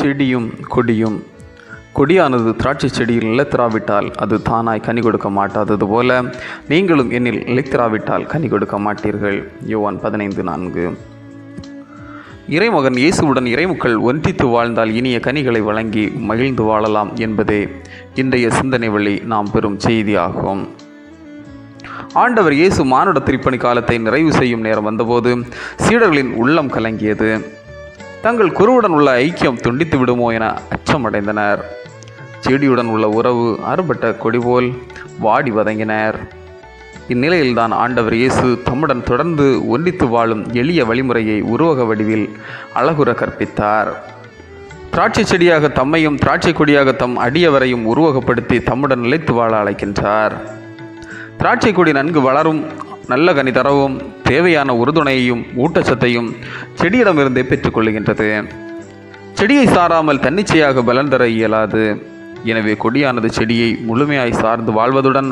செடியும் கொடியும் கொடியானது திராட்சை செடியில் நிலைத்திராவிட்டால் அது தானாய் கனி கொடுக்க மாட்டாதது போல நீங்களும் என்னில் நிலைத்திராவிட்டால் கனி கொடுக்க மாட்டீர்கள். யோவான் பதினைந்து நான்கு. இறைமகன் இயேசுவுடன் இறைமுக்கள் ஒன்றித்து வாழ்ந்தால் இனிய கனிகளை வழங்கி மகிழ்ந்து வாழலாம் என்பதே இன்றைய சிந்தனை வழி நாம் பெறும் செய்தியாகும். ஆண்டவர் இயேசு மானுட திருப்பணி காலத்தை நிறைவு செய்யும் நேரம் வந்தபோது சீடர்களின் உள்ளம் கலங்கியது. தங்கள் குருவுடன் உள்ள ஐக்கியம் துண்டித்து விடுமோ என அச்சமடைந்தனர். செடியுடன் உள்ள உறவு அறுபட்ட கொடி போல் வாடி வதங்கினர். இந்நிலையில்தான் ஆண்டவர் இயேசு தம்முடன் தொடர்ந்து ஒன்றித்து வாழும் எளிய வழிமுறையை உருவக வடிவில் அழகுற கற்பித்தார். திராட்சை செடியாக தம்மையும் திராட்சை கொடியாக தம் அடியவரையும் உருவகப்படுத்தி தம்முடன் நிலைத்து வாழ அழைக்கின்றார். திராட்சை கொடி நன்கு வளரும் நல்ல கனி தரவும் தேவையான உறுதுணையையும் ஊட்டச்சத்தையும் செடியிடமிருந்தே பெற்றுக்கொள்கின்றது செடியை சாராமல் தன்னிச்சையாக பலன் தர இயலாது. எனவே கொடியானது செடியை முழுமையாய் சார்ந்து வாழ்வதுடன்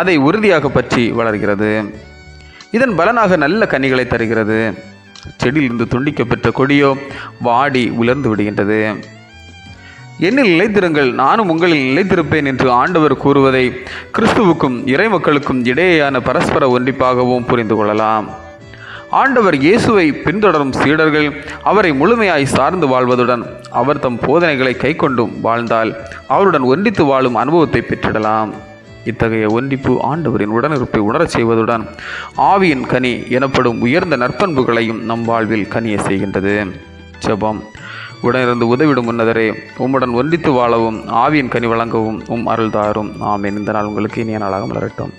அதை உறுதியாக பற்றி வளர்கிறது. இதன் பலனாக நல்ல கனிகளை தருகிறது. செடியிலிருந்து துண்டிக்கப்பெற்ற கொடியோ வாடி உலர்ந்து விடுகின்றது. என்னில் நிலைத்திருங்கள் நானும் உங்களில் நிலைத்திருப்பேன் என்று ஆண்டவர் கூறுவதை கிறிஸ்துவுக்கும் இறைமக்களுக்கும் இடையேயான பரஸ்பர ஒன்றிப்பாகவும் புரிந்து கொள்ளலாம். ஆண்டவர் இயேசுவை பின்தொடரும் சீடர்கள் அவரை முழுமையாய் சார்ந்து வாழ்வதுடன் அவர் தம் போதனைகளை கைக்கொண்டும் வாழ்ந்தால் அவருடன் ஒன்றித்து வாழும் அனுபவத்தை பெற்றிடலாம். இத்தகைய ஒன்றிப்பு ஆண்டவரின் உடனிருப்பை உணரச் செய்வதுடன் ஆவியின் கனி எனப்படும் உயர்ந்த நற்பண்புகளையும் நம் வாழ்வில் கனிய செய்கின்றது. ஜெபம். உடனிருந்து உதவிடும் முன்னதரே உம்முடன் ஒன்றித்து வாழவும் ஆவியின் கனி வழங்கவும் உம் அருள் தாரும் ஆமேன். இந்த நாள் உங்களுக்கு இனிய நாளாக மலரட்டும்.